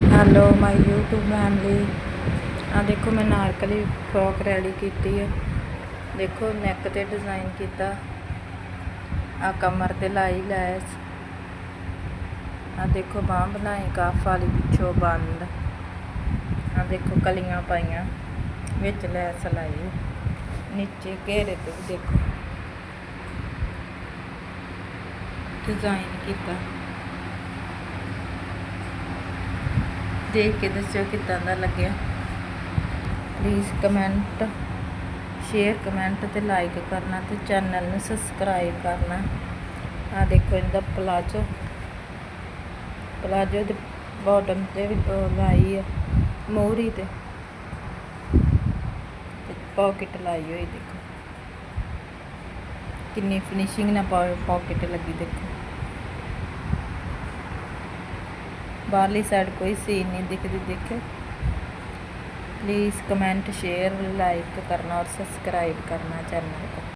Hello, ਮਾਈ YouTube family ਆ ਦੇਖੋ, ਮੈਂ ਨਾਰਕਲੀ ਫਰੋਕ ਰੈਡੀ ਕੀਤੀ ਹੈ ਦੇਖੋ ਨੈਕ ਤੇ ਡਿਜ਼ਾਈਨ ਕੀਤਾ। ਆ ਕਮਰ ਤੇ ਲਾਈ ਲੈਸ। ਆ ਦੇਖੋ, ਬਾਹ ਬਣਾਈ ਕਾਫ ਵਾਲੀ ਪਿੱਛੋਂ ਬੰਦ। ਆ ਦੇਖੋ, ਕਲੀਆਂ ਪਾਈਆਂ, ਵਿੱਚ ਲੈਸ ਲਾਈ। ਨੀਚੇ ਘੇਰੇ ਤੇ ਦੇਖੋ। ਡਿਜ਼ਾਈਨ ਕੀਤਾ। ਦੇਖ ਕੇ ਦੱਸਿਓ ਕਿੱਦਾਂ ਦਾ ਲੱਗਿਆ। ਪਲੀਜ਼ ਕਮੈਂਟ ਸ਼ੇਅਰ ਕਮੈਂਟ ਤੇ ਲਾਈਕ ਕਰਨਾ ਤੇ ਚੈਨਲ ਨੂੰ ਸਬਸਕ੍ਰਾਈਬ ਕਰਨਾ। ਆ ਦੇਖੋ ਇਹਦਾ ਪਲਾਜੋ ਪਲਾਜੋ ਦੇ ਬਾਟਮ ਤੇ ਵੀ ਲਾਈ ਆ, ਮੋਹਰੀ ਤੇ। ਪਾਕਟ ਲਾਈ ਹੋਈ ਦੇਖੋ। ਕਿੰਨੀ ਫਿਨਿਸ਼ਿੰਗ ਨਾਲ ਪਾਕਟ ਲੱਗੀ ਦੇਖੋ। ਬਾਹਰਲੀ ਸਾਈਡ ਕੋਈ ਸੀਨ ਨਹੀਂ ਦਿਖਦੀ, ਦੇਖਿਓ। ਪਲੀਜ਼ ਕਮੈਂਟ ਸ਼ੇਅਰ ਲਾਈਕ ਕਰਨਾ ਔਰ ਸਬਸਕ੍ਰਾਈਬ ਕਰਨਾ ਚੈਨਲ